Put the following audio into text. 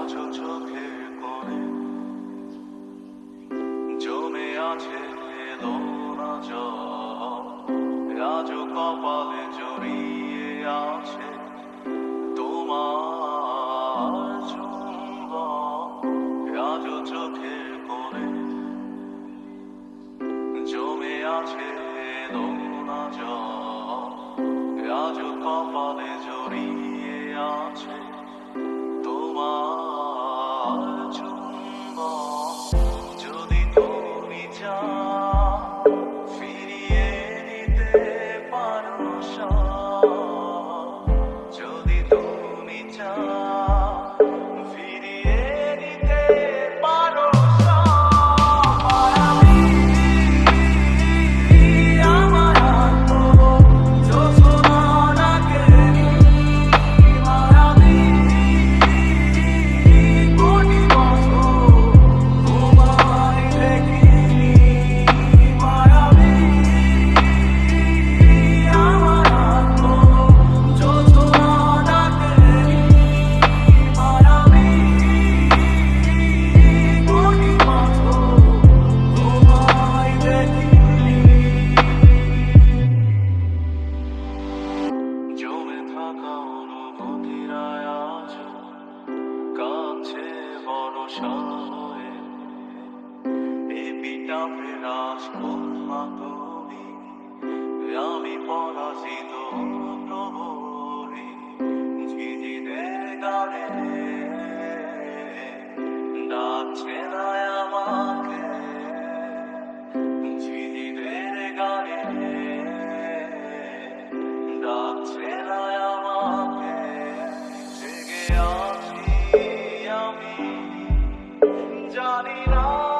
আজও চোখের আছে এলো না জল আজও কপালে জড়িয়ে আছে তোমার চুম্বন আজও চোখের কোণে জমে আছে জল আজও কপালে জড়িয়ে আছে। অনশায় এ পিতা করমা তুমি। আমি পরাজিত প্রভুরে ঝিঝিদের গানে জানি না